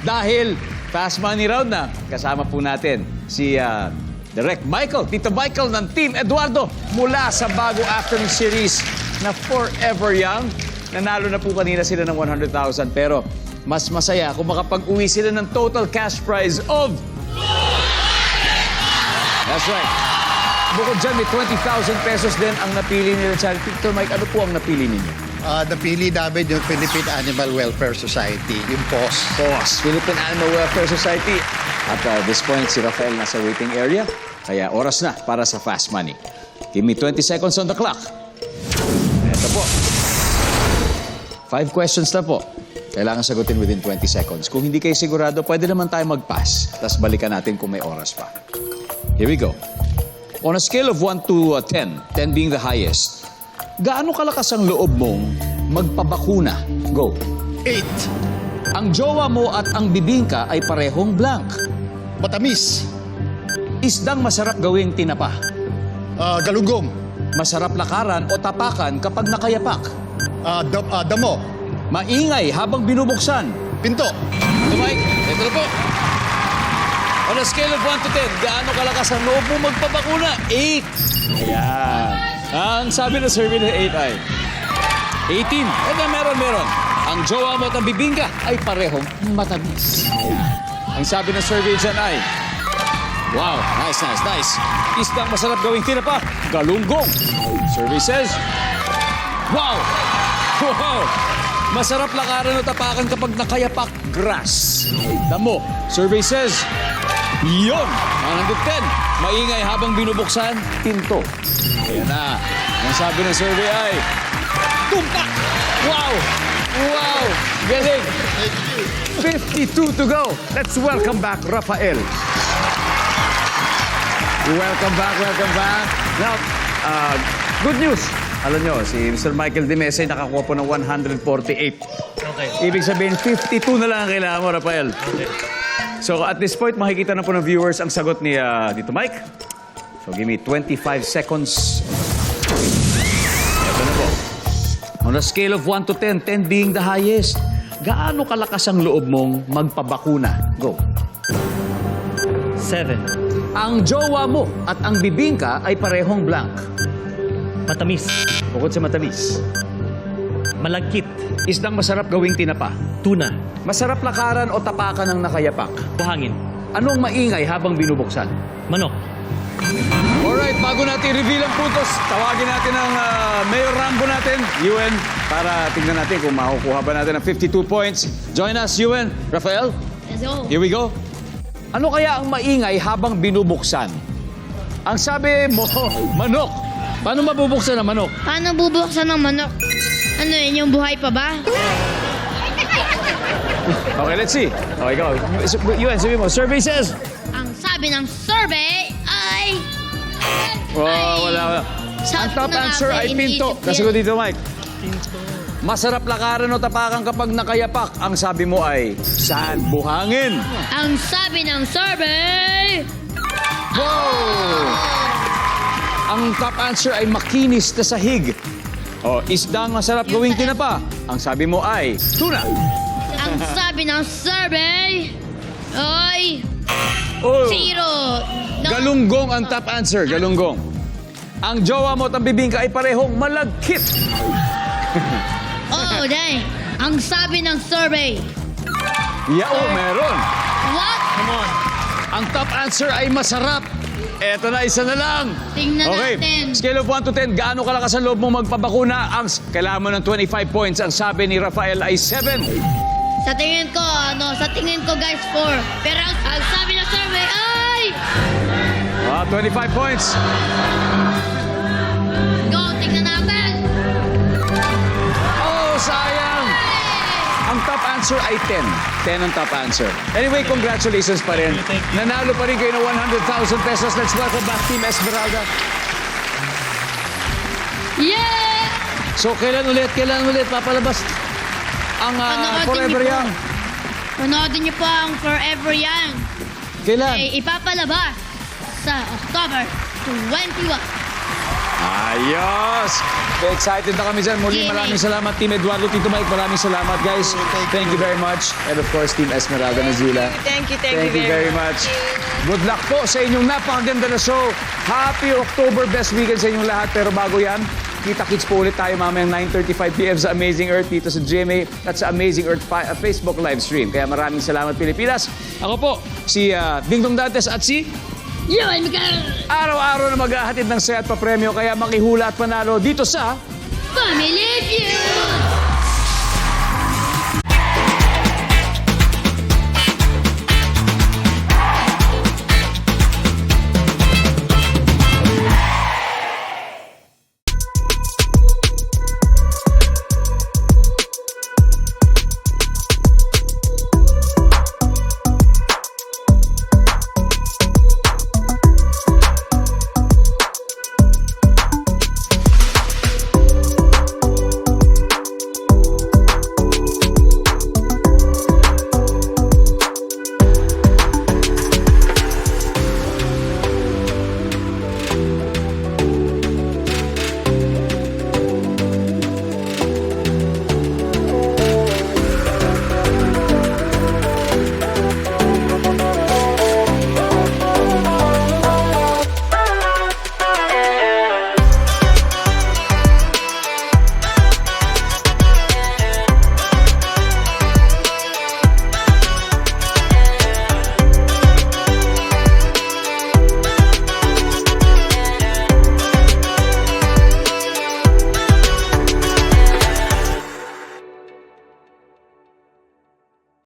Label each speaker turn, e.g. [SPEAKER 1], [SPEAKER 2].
[SPEAKER 1] Dahil fast money round na, kasama po natin si ah, Direct Michael, Tito Michael ng Team Eduardo mula sa bago afternoon series na Forever Young. Nanalo na po kanina sila ng 100,000 pero mas masaya kung makapag-uwi sila ng total cash prize of... That's right. Bukod dyan, may 20,000 pesos din ang napili nila charity. Tito Mike, ano po ang napili ninyo?
[SPEAKER 2] Ah, napili namin yung Philippine Animal Welfare Society, yung POS.
[SPEAKER 1] POS, Philippine Animal Welfare Society. At uh, this point, si Rafael nasa waiting area. Kaya oras na para sa fast money. Give me 20 seconds on the clock. Ito po. Five questions na po. Kailangan sagutin within 20 seconds. Kung hindi kayo sigurado, pwede naman tayo mag-pass. Tapos balikan natin kung may oras pa. Here we go. On a scale of 1 to uh, 10, 10 being the highest, gaano kalakas ang loob mong magpabakuna? Go.
[SPEAKER 2] Eight,
[SPEAKER 1] Ang jowa mo at ang bibingka ay parehong blank.
[SPEAKER 2] matamis.
[SPEAKER 1] Isdang masarap gawing tinapa.
[SPEAKER 2] Ah, galunggong.
[SPEAKER 1] Masarap lakaran o tapakan kapag nakayapak.
[SPEAKER 2] Ah, da- ah, damo.
[SPEAKER 1] Maingay habang binubuksan.
[SPEAKER 2] Pinto.
[SPEAKER 1] Ito, Mike. Ito na po. On a scale of 1 to 10, gaano kalakas ang loob mo magpabakuna? 8. Ayan. Ang sabi ng survey ng 8 ay 18. Eh na meron, meron. Ang jowa mo at ang bibingka ay parehong matamis. Ayan. Ang sabi ng survey dyan ay Wow, nice, nice, nice. Isdang masarap gawing tinapa, galunggong. Survey says, Wow! Wow! Masarap lakaran o tapakan kapag nakayapak, grass. Damo. Survey says, Yon! 110. Maingay habang binubuksan, tinto. Ayan na. Ang sabi ng survey ay, Tumpak! Wow! Wow! Galing! 52 to go. Let's welcome back Rafael. Welcome back, welcome back. Now, uh, good news. Alam nyo, si Mr. Michael Dimese nakakuha po ng 148.
[SPEAKER 3] Okay.
[SPEAKER 1] Ibig sabihin, 52 na lang ang kailangan mo, Rafael. So at this point, makikita na po ng viewers ang sagot ni uh, dito Mike. So give me 25 seconds. Ito na po. On a scale of 1 to 10, 10 being the highest, gaano kalakas ang loob mong magpabakuna? Go.
[SPEAKER 3] Seven.
[SPEAKER 1] Ang jowa mo at ang bibingka ay parehong blank.
[SPEAKER 3] Matamis.
[SPEAKER 1] Bukod sa matamis.
[SPEAKER 3] Malagkit.
[SPEAKER 1] Isdang masarap gawing tinapa.
[SPEAKER 3] Tuna.
[SPEAKER 1] Masarap lakaran o tapakan ng nakayapak.
[SPEAKER 3] Buhangin.
[SPEAKER 1] Anong maingay habang binubuksan?
[SPEAKER 3] Manok.
[SPEAKER 1] Alright, bago natin reveal ang puntos, tawagin natin ang ah, Mayor Rambo natin, UN, para tingnan natin kung makukuha ba natin ang 52 points. Join us, UN. Rafael,
[SPEAKER 4] Let's go.
[SPEAKER 1] here we go. Ano kaya ang maingay habang binubuksan? Ang sabi mo, manok. Paano mabubuksan ang manok?
[SPEAKER 4] Paano bubuksan ng manok? Ano yun, yung buhay pa ba?
[SPEAKER 1] Okay, let's see. Okay, go. UN, sabi mo, survey says.
[SPEAKER 4] Ang sabi ng survey ay...
[SPEAKER 1] Oh, wala, wala.
[SPEAKER 4] Sabi
[SPEAKER 1] Ang top
[SPEAKER 4] ko na nga
[SPEAKER 1] answer
[SPEAKER 4] ba,
[SPEAKER 1] ay pinto.
[SPEAKER 4] ko
[SPEAKER 1] Nasagot
[SPEAKER 4] yan.
[SPEAKER 1] dito, Mike. Masarap lakaran o tapakan kapag nakayapak. Ang sabi mo ay saan? Buhangin.
[SPEAKER 4] Ang sabi ng survey...
[SPEAKER 1] Wow! Ang top answer ay makinis na sahig. O, isdang masarap gawing tinapa. Ang sabi mo ay tuna.
[SPEAKER 4] Ang sabi ng survey ay...
[SPEAKER 1] Oh,
[SPEAKER 4] Zero. No.
[SPEAKER 1] galunggong ang top answer. Galunggong. Ang jowa mo at ang bibingka ay parehong malagkit.
[SPEAKER 4] Oh, dahil. Ang sabi ng survey.
[SPEAKER 1] Yao, meron.
[SPEAKER 4] What?
[SPEAKER 3] Come on.
[SPEAKER 1] Ang top answer ay masarap. Eto na, isa na lang.
[SPEAKER 4] Tingnan
[SPEAKER 1] okay.
[SPEAKER 4] natin.
[SPEAKER 1] Scale of 1 to 10, gaano kalakas ang loob mo magpabakuna? Ang kailangan mo ng 25 points. Ang sabi ni Rafael ay 7.
[SPEAKER 4] Sa tingin ko, ano, sa tingin ko guys, 4. Pero ang, ang sabi ng survey ay...
[SPEAKER 1] Ah, 25 points. Answer ay 10. 10 ang top answer. Anyway, congratulations pa rin.
[SPEAKER 3] Thank you.
[SPEAKER 1] Nanalo pa rin kayo ng 100,000 pesos. Let's welcome back Team Esmeralda.
[SPEAKER 4] Yeah!
[SPEAKER 1] So, kailan ulit? Kailan ulit papalabas ang
[SPEAKER 4] Panoodin
[SPEAKER 1] Forever
[SPEAKER 4] niyo po.
[SPEAKER 1] Young?
[SPEAKER 4] Panoodin niyo po ang Forever Young.
[SPEAKER 1] Kailan?
[SPEAKER 4] Ay ipapalabas sa October 21.
[SPEAKER 1] Ayos! Excited na kami dyan. Muli,
[SPEAKER 4] Yay.
[SPEAKER 1] maraming salamat, Team Eduardo, Tito Mike. Maraming salamat, guys. Thank you very much. And of course, Team Esmeralda Nazila.
[SPEAKER 5] Thank you, thank,
[SPEAKER 1] Thank you very much. Good luck po sa inyong napakaganda na show. Happy October, best weekend sa inyong lahat. Pero bago yan, kita-kits po ulit tayo mamayang 9.35pm sa Amazing Earth dito sa GMA at sa Amazing Earth uh, Facebook live stream. Kaya maraming salamat, Pilipinas. Ako po, si uh, Dingdong Dantes at si
[SPEAKER 4] Yun, Miguel!
[SPEAKER 1] araw-araw na maghahatid ng saya at papremyo. Kaya makihula at panalo dito sa...
[SPEAKER 4] Family Feud!